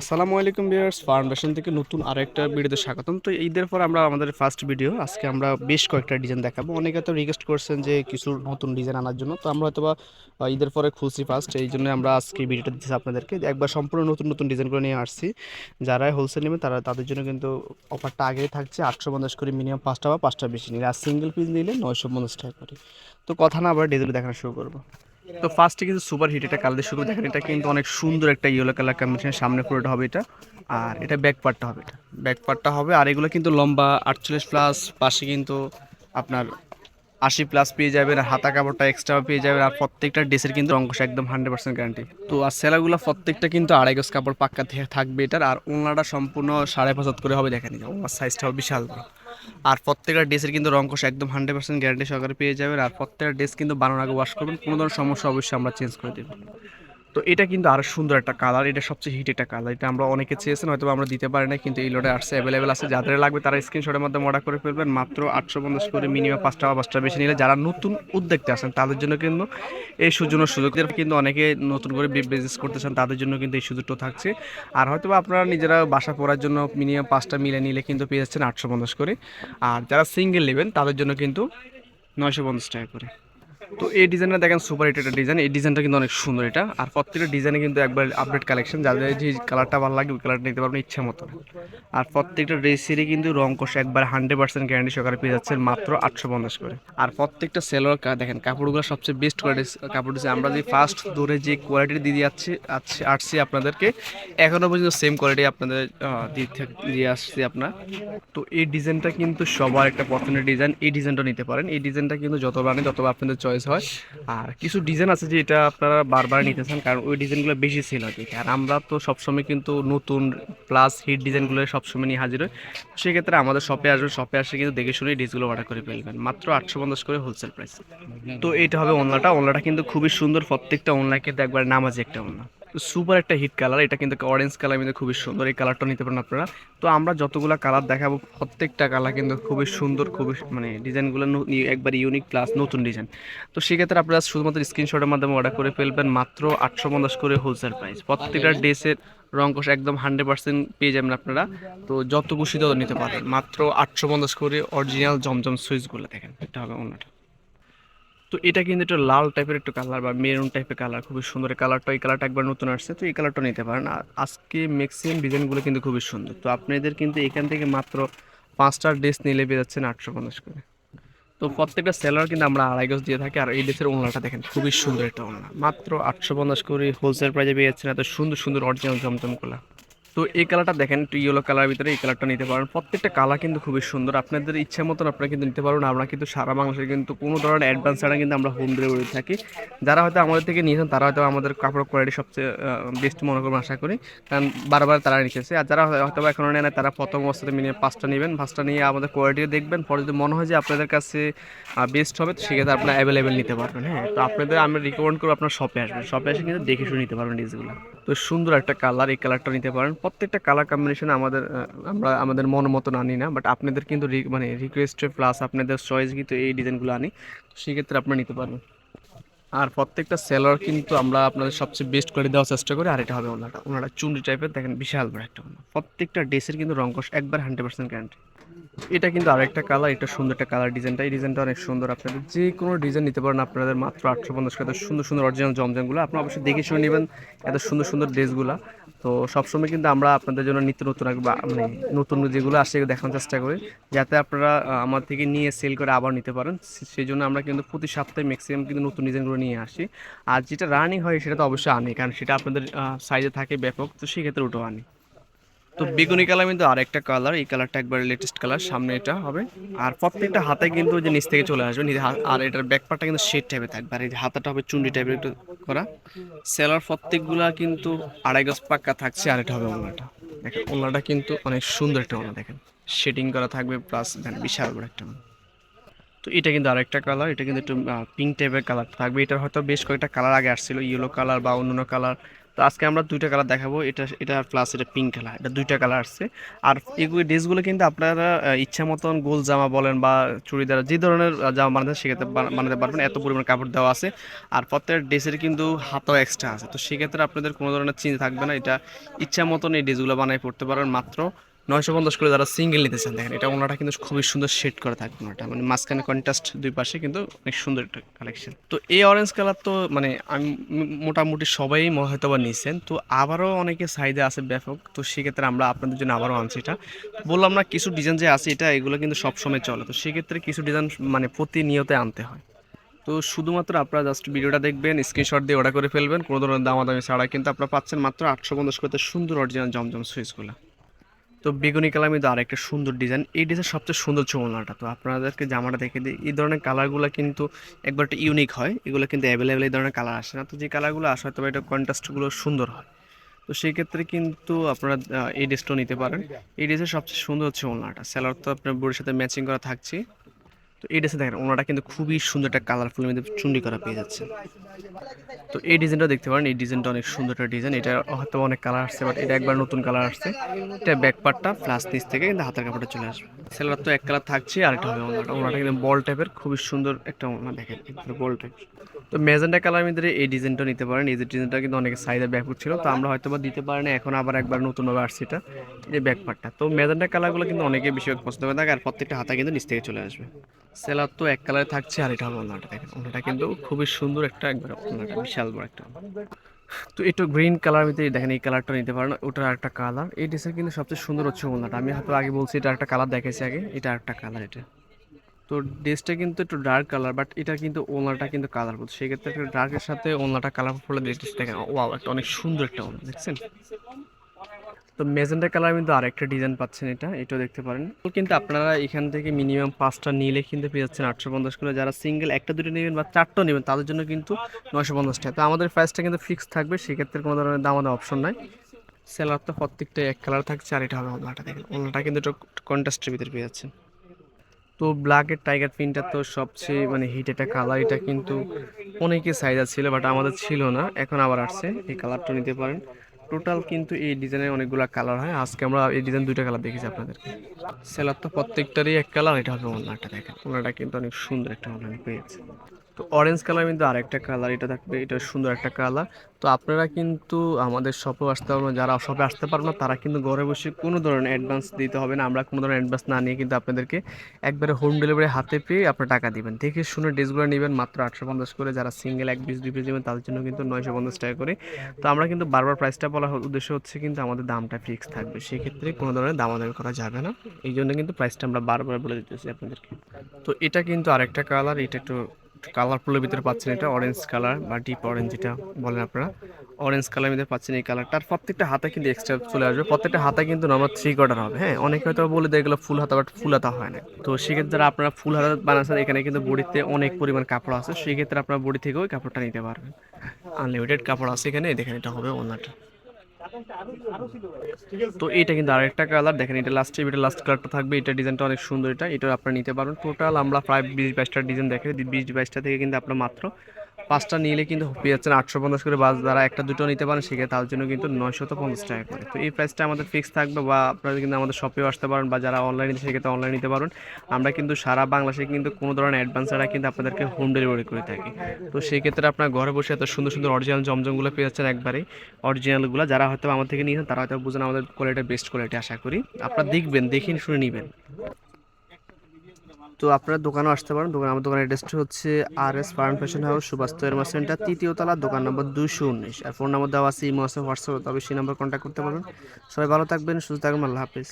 আসসালামু আলাইকুম viewers foundation থেকে নতুন আরেকটা ভিডিওতে স্বাগতম। তো ঈদের পর আমরা আমাদের ফার্স্ট ভিডিও আজকে আমরা বেশ কয়েকটা ডিজাইন দেখাবো। অনেকে তো রিকোয়েস্ট করছেন যে কিছু নতুন ডিজাইন আনার জন্য তো আমরা হয়তো বা আহ, ঈদের পরে খুলছি ফার্স্ট এই জন্য আমরা আজকে ভিডিওটা দিচ্ছি আপনাদেরকে। একবার সম্পূর্ণ নতুন নতুন ডিজাইনগুলো নিয়ে আসছি। যারা হোলসেল নেবে তারা তাদের জন্য কিন্তু অফারটা আগেই থাকছে আটশো পঞ্চাশ করে মিনিমাম পাঁচটা বা পাঁচটা বেশি নিলে। আর সিঙ্গেল পিস নিলে নয়শো পঞ্চাশ টাকা করে। তো কথা না আবার ডিজাইন দেখানো শুরু করব। তো ফার্স্টে কিন্তু সুপার হিট এটা কালার শুরু। দেখেন এটা কিন্তু অনেক সুন্দর একটা ইয়েলো কালার কম্বিনেশন সামনে পুরোটা হবে এটা। আর এটা ব্যাক পার্টটা হবে এটা। ব্যাক পার্টটা হবে। আর এগুলো কিন্তু লম্বা আটচল্লিশ প্লাস পাশে কিন্তু আপনার আশি প্লাস পেয়ে যাবেন। আর হাতা কাপড়টা এক্সট্রা পেয়ে যাবেন। আর প্রত্যেকটা ড্রেসের কিন্তু অঙ্কশ একদম হান্ড্রেড পার্সেন্ট গ্যারান্টি তো আর সেলাগুলো প্রত্যেকটা কিন্তু আড়াই গজ কাপড় পাক্কা থেকে থাকবে এটার। আর ওনাটা সম্পূর্ণ সাড়ে পাঁচ করে হবে। দেখেন ওনার সাইজটা হবে বিশাল আর প্রত্যেকটা ড্রেসের কিন্তু রঙ্কশ একদম হান্ড্রেড পার্সেন্ট গ্যারান্টি সহকারে পেয়ে যাবেন। আর প্রত্যেকটা ড্রেস কিন্তু বানানোর আগে ওয়াশ করবেন। কোনো ধরনের সমস্যা অবশ্যই আমরা চেঞ্জ করে দেবো। তো এটা কিন্তু আরও সুন্দর একটা কালার এটা সবচেয়ে হিট একটা কালার এটা আমরা অনেকে চেয়েছেন হয়তো আমরা দিতে পারি না কিন্তু এই লোডে আসছে অ্যাভেলেবেল আছে, যাদের লাগবে তারা স্ক্রিনশটের মাধ্যমে অর্ডার করে ফেলবেন, মাত্র আটশো পঞ্চাশ করে মিনিমাম পাঁচটা বা পাঁচটা বেশি নিলে যারা নতুন উদ্যোক্তা আছেন, তাদের জন্য কিন্তু এই সুযোগ সুযোগ। কিন্তু অনেকে নতুন করে বিজনেস করতে চান, তাদের জন্য কিন্তু এই সুযোগটা থাকছে। আর হয়তো আপনারা নিজেরা বাসা পড়ার জন্য মিনিমাম পাঁচটা মিলে নিলে কিন্তু পেয়ে যাচ্ছেন আটশো পঞ্চাশ করে। আর যারা সিঙ্গেল নেবেন, তাদের জন্য কিন্তু নয়শো পঞ্চাশ টাকা করে। তো এই ডিজাইনটা দেখেন সুপার হিট একটা ডিজাইন। এই ডিজাইনটা কিন্তু অনেক সুন্দর এটা। আর প্রত্যেকটা ডিজাইনে কিন্তু একবার আপডেট কালেকশন যাদের যে কালারটা ভালো লাগে, ওই কালারটা নিতে পারবেন ইচ্ছা মতো। আর প্রত্যেকটা ড্রেসেরই কিন্তু রং কষে একবার হান্ড্রেড পার্সেন্ট গ্যারান্টি সহকারে পেয়ে যাচ্ছেন মাত্র আটশো পঞ্চাশ করে। আর প্রত্যেকটা সেলোর দেখেন, কাপড়গুলো সবচেয়ে বেস্ট কোয়ালিটি কাপড় দিচ্ছে আমরা যে ফার্স্ট দূরে যে কোয়ালিটি দিয়ে যাচ্ছি আসছি আপনাদেরকে এখনও পর্যন্ত সেম কোয়ালিটি আপনাদের দিয়ে আসছি আপনার। তো এই ডিজাইনটা কিন্তু সবার একটা পছন্দের ডিজাইন। এই ডিজাইনটা নিতে পারেন। এই ডিজাইনটা কিন্তু যতবার আনি ততবার আপনাদের চয়েস হয়। আর কিছু ডিজাইন আছে যে এটা আপনারা বারবার নিতে চান, কারণ ওই ডিজাইনগুলো বেশি সেল হয় আর আমরা তো সবসময় কিন্তু নতুন প্লাস হিট ডিজাইনগুলো সবসময় নিয়ে হাজির হয় সেক্ষেত্রে আমাদের শপে আসবেন শপে আসে কিন্তু দেখে শুনে ডিসগুলো অর্ডার করে ফেলবেন। মাত্র আটশো পঞ্চাশ করে হোলসেল প্রাইস তো এটা হবে অনলাটা অনলাটা কিন্তু খুবই সুন্দর। প্রত্যেকটা অনলাইকে একবার নামাজি একটা ওনলা। সুপার একটা হিট কালার। এটা কিন্তু অরেঞ্জ কালার কিন্তু খুবই সুন্দর এই কালারটা নিতে পারেন আপনারা। তো আমরা যতগুলো কালার দেখাবো প্রত্যেকটা কালার কিন্তু খুবই সুন্দর খুবই মানে ডিজাইনগুলো একবার ইউনিক প্লাস নতুন ডিজাইন। তো সেক্ষেত্রে আপনারা শুধুমাত্র স্ক্রিনশটের মাধ্যমে অর্ডার করে ফেলবেন মাত্র আটশো পঞ্চাশ করে হোলসেল প্রাইস প্রত্যেকটা ড্রেসের রং কষ একদম হান্ড্রেড পার্সেন্ট পেয়ে যাবেন আপনারা। তো যত খুশি তত নিতে পারেন মাত্র আটশো পঞ্চাশ করে অরিজিনাল জমজম সুইচগুলো দেখেন। এটা হবে অন্যটা। তো এটা কিন্তু একটু লাল টাইপের একটু কালার বা মেরুন টাইপের কালার খুবই সুন্দর। কালারটা এই কালারটা একবার নতুন আসছে, তো এই কালারটা নিতে পারেন। আর আজকে ম্যাক্সিমাম ডিজাইনগুলো কিন্তু খুবই সুন্দর। তো আপনাদের কিন্তু এখান থেকে মাত্র পাঁচটা ড্রেস নিলে পেয়ে যাচ্ছেন আটশো পঞ্চাশ করে। তো প্রত্যেকটা সেলার কিন্তু আমরা আড়াই গজ দিয়ে থাকি। আর এই ড্রেসের ওনাটা দেখেন, খুবই সুন্দর একটা ওনা। মাত্র আটশো পঞ্চাশ করে হোলসেল প্রাইজে পেয়ে যাচ্ছেন এত সুন্দর সুন্দর অরিজিনাল জমজমগুলো তো এই কালারটা দেখেন, একটু ইয়েলো কালার ভিতরে এই কালারটা নিতে পারেন। প্রত্যেকটা কালার কিন্তু খুবই সুন্দর। আপনাদের ইচ্ছা মতন আপনারা কিন্তু নিতে পারবেন। আমরা কিন্তু সারা বাংলাদেশে কিন্তু কোনো ধরনের অ্যাডভান্স ছাড়া কিন্তু আমরা হোম ডেলিভারি থাকি। যারা হয়তো আমাদের থেকে নিয়েছেন, তারা হয়তো আমাদের কাপড় কোয়ালিটি সবচেয়ে বেস্ট মনে করবেন আশা করি। কারণ বারবার তারা নিতেছে। আর যারা হয়তো এখনও নেয় না তারা প্রথম অবস্থাতে মিনিমাম পাঁচটা নেবেন। পাঁচটা নিয়ে আমাদের কোয়ালিটি দেখবেন। পরে যদি মনে হয় যে আপনাদের কাছে বেস্ট হবে, সেক্ষেত্রে আপনারা অ্যাভেলেবেল নিতে পারবেন। হ্যাঁ তো আপনাদের আমি রিকমেন্ড করব আপনার শপে আসবেন। শপে এসে কিন্তু দেখে শুনে নিতে পারবেন ডিসগুলো তো সুন্দর একটা কালার এই কালারটা নিতে পারেন। প্রত্যেকটা কালার কম্বিনেশন আমাদের আমরা আমাদের মন মতন আনি না বাট আপনাদের কিন্তু মানে রিকোয়েস্টে প্লাস আপনাদের চয়েস কিন্তু এই ডিজাইনগুলো আনি, তো সেক্ষেত্রে আপনারা নিতে পারবেন। আর প্রত্যেকটা সেলার কিন্তু আমরা আপনাদের সবচেয়ে বেস্ট করে দেওয়ার চেষ্টা করি, আর এটা হবে ওনাটা ওনারা চুন্ডি টাইপের দেখেন বিশাল বড় একটা প্রত্যেকটা ড্রেসের কিন্তু রঙ্কশ একবার হান্ড্রেড পার্সেন্ট গ্যারান্টি এটা কিন্তু আরেকটা কালার এটা সুন্দর একটা কালার ডিজাইনটা এই ডিজাইনটা অনেক সুন্দর। আপনাদের যে কোনো ডিজাইন নিতে পারেন, আপনাদের মাত্র আটশো পঞ্চাশ টাকা সুন্দর সুন্দর অরিজিনাল জমজমগুলো। আপনারা অবশ্যই দেখে শুনে নেবেন এত সুন্দর সুন্দর ড্রেসগুলো তো সবসময় কিন্তু আমরা আপনাদের জন্য নিত্য নতুন মানে নতুন যেগুলো আসে দেখানোর চেষ্টা করি। যাতে আপনারা আমার থেকে নিয়ে সেল করে আবার নিতে পারেন। সেই জন্য আমরা কিন্তু প্রতি সপ্তাহে ম্যাক্সিমাম কিন্তু নতুন ডিজাইনগুলো নিয়ে আসি। আর যেটা রানিং হয় সেটা তো অবশ্যই আনি কারণ সেটা আপনাদের সাইজে থাকে ব্যাপক। তো সেক্ষেত্রে ওটাও আনি তো বেগুনি কালার কিন্তু আরেকটা কালার, এই কালারটা একবার লেটেস্ট কালার, সামনে এটা হবে। আর প্রত্যেকটা হাতে কিন্তু যে নিচ থেকে চলে আসবে আর এটার ব্যাক পার্টটা কিন্তু শেড টাইপের থাকবে, আর এই হাতাটা হবে চুন্ডি টাইপের একটু করা। সেলার প্রত্যেকগুলা কিন্তু আড়াই গজ পাক্কা থাকছে, আর এটা হবে ওনাটা দেখেন ওনাটা কিন্তু অনেক সুন্দর একটা ওনা দেখেন। শেডিং করা থাকবে প্লাস বিশাল বড় একটা ওনা তো এটা কিন্তু আরেকটা কালার, এটা কিন্তু একটু পিঙ্ক টাইপের কালার থাকবে। এটার হয়তো বেশ কয়েকটা কালার আগে আসছিল ইয়েলো কালার বা অন্যান্য কালার। তো আজকে আমরা দুইটা কালার দেখাবো। এটা এটা প্লাস এটা পিঙ্ক কালার এটা দুইটা কালার আসছে। আর এগুলো ড্রেসগুলো কিন্তু আপনারা ইচ্ছা মতন গোল জামা বলেন বা চুড়িদার, যে ধরনের জামা বানাতে সেক্ষেত্রে বানা- বানাতে পারবেন। এত পরিমাণ কাপড় দেওয়া আছে। আর প্রত্যেক ড্রেসের কিন্তু হাতও এক্সট্রা আছে। তো সেক্ষেত্রে আপনাদের কোনো ধরনের চিন্তা থাকবে না। এটা ইচ্ছা মতন এই ড্রেসগুলো বানাই পড়তে পারেন মাত্র নয়শো পঞ্চাশ করে যারা সিঙ্গেল নিতে চান, দেখেন, এটা ওনাটা কিন্তু খুবই সুন্দর শেড করা থাকবে ওনাটা। মানে মাঝখানে কন্ট্রাস্ট দুই পাশে কিন্তু অনেক সুন্দর একটা কালেকশন তো এই অরেঞ্জ কালার তো মানে আমি মোটামুটি সবাই হয়তো বা নিছেন। তো আবারও অনেকে চাহিদা আছে ব্যাপক, তো সেক্ষেত্রে আমরা আপনাদের জন্য আবারও আনছি এটা। বললাম না, কিছু ডিজাইন যে আছে, এটা এগুলো কিন্তু সবসময় চলে। তো সেক্ষেত্রে কিছু ডিজাইন মানে প্রতিনিয়তে আনতে হয়। তো শুধুমাত্র আপনারা জাস্ট ভিডিওটা দেখবেন স্ক্রিনশট দিয়ে অর্ডার করে ফেলবেন। কোনো ধরনের দামাদামি ছাড়া কিন্তু আপনারা পাচ্ছেন মাত্র আটশো পঞ্চাশ করতে সুন্দর অরিজিনাল জমজম সুইচগুলো তো বেগুনি কালার মধ্যে আরেকটা সুন্দর ডিজাইন এই ডিজাইন সবচেয়ে সুন্দর চৌনাটা তো আপনাদেরকে জামাটা দেখে দিই। এই ধরনের কালারগুলো কিন্তু একবার একটা ইউনিক হয়। এগুলো কিন্তু অ্যাভেলেবেল এই ধরনের কালার আসে না। তো যে কালারগুলো আসে হয়তো বা এটা কন্ট্রাস্টগুলো সুন্দর হয়। তো সেই ক্ষেত্রে কিন্তু আপনারা এই ড্রেসটাও নিতে পারেন। এই ড্রেসের সবচেয়ে সুন্দর হচ্ছে ওনাটা স্যালার তো আপনার বডির সাথে ম্যাচিং করা থাকছে। তো এই ড্রেসে দেখেন, ওনারা কিন্তু খুবই সুন্দর একটা কালারফুল মধ্যে চুন্ডি করা পেয়ে যাচ্ছে তো এই ডিজাইনটা দেখতে পারেন, এই ডিজাইনটা অনেক সুন্দর একটা ডিজাইন এটা হয়তো অনেক কালার আসছে বাট এটা একবার নতুন কালার আসছে। এটা ব্যাক পার্টটা প্লাস নিচ থেকে কিন্তু হাতের কাপড়টা চলে আসবে। সেলার তো এক কালার থাকছে আর একটা হবে ওনাটা। ওনাটা কিন্তু বল টাইপের খুবই সুন্দর একটা ওনা দেখেন বল টাইপ তো ম্যাজেন্টা কালার মধ্যে এই ডিজাইনটা নিতে পারেন। এই যে ডিজাইনটা কিন্তু অনেক সাইজের ব্যাপক ছিল, তো আমরা হয়তো বা দিতে পারি না এখন আবার একবার নতুনভাবে আসছে এটা, এই ব্যাক পার্টটা তো ম্যাজেন্টা কালারগুলো কিন্তু অনেকে বেশি পছন্দ করে থাকে আর প্রত্যেকটা হাতা কিন্তু নিচ থেকে চলে আসবে। সেলার তো এক কালারে থাকছে, আর এটা হবে ওনাটা, দেখেন। ওনাটা কিন্তু খুবই সুন্দর একটা একবার ওনাটা, বিশাল বড় একটা। তো একটু গ্রিন কালার ভিতরে দেখেন, এই কালারটা নিতে পারেন। ওটার একটা কালার এই ড্রেসের কিন্তু সবচেয়ে সুন্দর হচ্ছে ওনাটা। আমি হয়তো আগে বলছি, এটা একটা কালার দেখেছি আগে। এটা একটা কালার এটা। তো ড্রেসটা কিন্তু একটু ডার্ক কালার বাট এটা কিন্তু ওনাটা কিন্তু কালার কালারফুল সেক্ষেত্রে ডার্কের সাথে ওনাটা কালারফুল ড্রেস দেখেন ওয়াও একটা অনেক সুন্দর একটা ওনা, দেখছেন? তো মেজেন্টা কালার কিন্তু আরেকটা ডিজাইন পাচ্ছেন এটা, এটাও দেখতে পারেন। কিন্তু আপনারা এখান থেকে মিনিমাম পাঁচটা নিলে কিন্তু পেয়ে যাচ্ছেন আটশো পঞ্চাশ করে। যারা সিঙ্গেল একটা, দুটো নেবেন বা চারটা নেবেন, তাদের জন্য কিন্তু নয়শো পঞ্চাশ টাকা। তো আমাদের প্রাইসটা কিন্তু ফিক্স থাকবে, সেক্ষেত্রে কোনো ধরনের দাম আমাদের অপশন নাই। সেলার তো প্রত্যেকটা এক কালার থাকছে, আর এটা হবে ওনাটা দেখেন। ওনাটা কিন্তু একটু কন্ট্রাস্টের ভিতরে পেয়ে যাচ্ছেন। তো ব্ল্যাকের টাইগার প্রিন্টটা তো সবচেয়ে মানে হিট একটা কালার এটা কিন্তু অনেকে চাহিদা ছিল বাট আমাদের ছিল না। এখন আবার আসছে, এই কালারটা নিতে পারেন। টোটাল কিন্তু এই ডিজাইনের অনেকগুলো কালার হয়। আজকে আমরা এই ডিজাইন দুইটা কালার দেখেছি আপনাদেরকে সেলার তো প্রত্যেকটারই এক কালার এটা হবে ওনারটা দেখেন। ওনারটা কিন্তু অনেক সুন্দর একটা অনলাইন পেয়েছে। তো অরেঞ্জ কালার কিন্তু আরেকটা কালার এটা থাকবে, এটা সুন্দর একটা কালার তো আপনারা কিন্তু আমাদের শপে আসতে পারবেন, যারা শপে আসতে পারবেন না, তারা কিন্তু ঘরে বসে কোনো ধরনের অ্যাডভান্স দিতে হবে না। আমরা কোনো ধরনের অ্যাডভান্স না নিয়ে কিন্তু আপনাদেরকে একবারে হোম ডেলিভারি হাতে পেয়ে আপনারা টাকা দিবেন। দেখে শুনে ড্রেসগুলো নেবেন, মাত্র আটশো পঞ্চাশ করে যারা সিঙ্গেল এক পিস দুই পিস নেবেন, তাদের জন্য কিন্তু নয়শো পঞ্চাশ টাকা করে। তো আমরা কিন্তু বারবার প্রাইসটা বলা হ- উদ্দেশ্য হচ্ছে কিন্তু আমাদের দামটা ফিক্স থাকবে। সেক্ষেত্রে কোনো ধরনের দামাদামি করা যাবে না। এই জন্য কিন্তু প্রাইসটা আমরা বারবার বলে দিতেছি আপনাদেরকে। তো এটা কিন্তু আরেকটা কালার এটা একটু কালারফুলের ভিতরে পাচ্ছেন এটা অরেঞ্জ কালার বা ডিপ অরেঞ্জ যেটা বলেন আপনারা। অরেঞ্জ কালার ভিতরে পাচ্ছেন এই কালারটা আর প্রত্যেকটা হাতা কিন্তু এক্সট্রা চলে আসবে। প্রত্যেকটা হাতা কিন্তু নর্মাল থ্রি কোয়ার্টার হবে হ্যাঁ? অনেকে হয়তো বলে দেয় এগুলো ফুল হাতা বাট ফুল হাতা হয় না। তো সেক্ষেত্রে যারা আপনারা ফুল হাতা বানাচ্ছেন, এখানে কিন্তু বডিতে অনেক পরিমাণ কাপড় আছে। সেক্ষেত্রে আপনারা বডি থেকেও কাপড়টা নিতে পারবেন। আনলিমিটেড কাপড় আছে এখানে। দেখেন, এটা হবে ওনাটা তো এটা কিন্তু আরেকটা কালার দেখেন, এটা লাস্ট এটা লাস্ট কালারটা থাকবে। এটা ডিজাইনটা অনেক সুন্দর এটা। এটা আপনারা নিতে পারবেন টোটাল আমরা প্রায় বিশ বাইশটা ডিজাইন দেখে বিশ বাইশটা থেকে কিন্তু আপনার মাত্র পাঁচটা নিলে কিন্তু যাচ্ছেন আটশো পঞ্চাশ করে বাস, যারা একটা দুটো নিতে পারেন, সেক্ষেত্রে তার জন্য কিন্তু নয়শত পঞ্চাশ টাকা করে। তো এই প্রাইসটা আমাদের ফিক্স থাকবে বা আপনারা কিন্তু আমাদের শপেও আসতে পারেন বা যারা অনলাইনে সেক্ষেত্রে অনলাইন নিতে পারেন আমরা কিন্তু সারা বাংলাদেশে কিন্তু কোনো ধরনের অ্যাডভান্স ছাড়া কিন্তু আপনাদেরকে হোম ডেলিভারি করে থাকি। তো সেই ক্ষেত্রে আপনার ঘরে বসে এত সুন্দর সুন্দর অরিজিনাল জমজমগুলো পেয়ে যাচ্ছেন একবারেই অরিজিনালগুলো যারা হয়তো আমার থেকে নিয়েছেন, তারা হয়তো বুঝেন আমাদের কোয়ালিটি বেস্ট কোয়ালিটি আশা করি। আপনারা দেখবেন দেখেন শুনে নেবেন। তো আপনারা দোকানে আসতে পারেন। দোকান আমার দোকানের অ্যাড্রেসটা হচ্ছে R S farm fashion house Subhash এরমা centre, তৃতীয় তলা, দোকান নম্বর দুশো উনিশ। আর ফোন নম্বর দেওয়া আছে, ইমো আছে, হোয়াটসঅ্যাপ, তবে সেই নম্বর কন্ট্যাক্ট করতে পারবেন। সবাই ভালো থাকবেন, সুস্থ থাকবেন, আল্লাহ হাফিজ।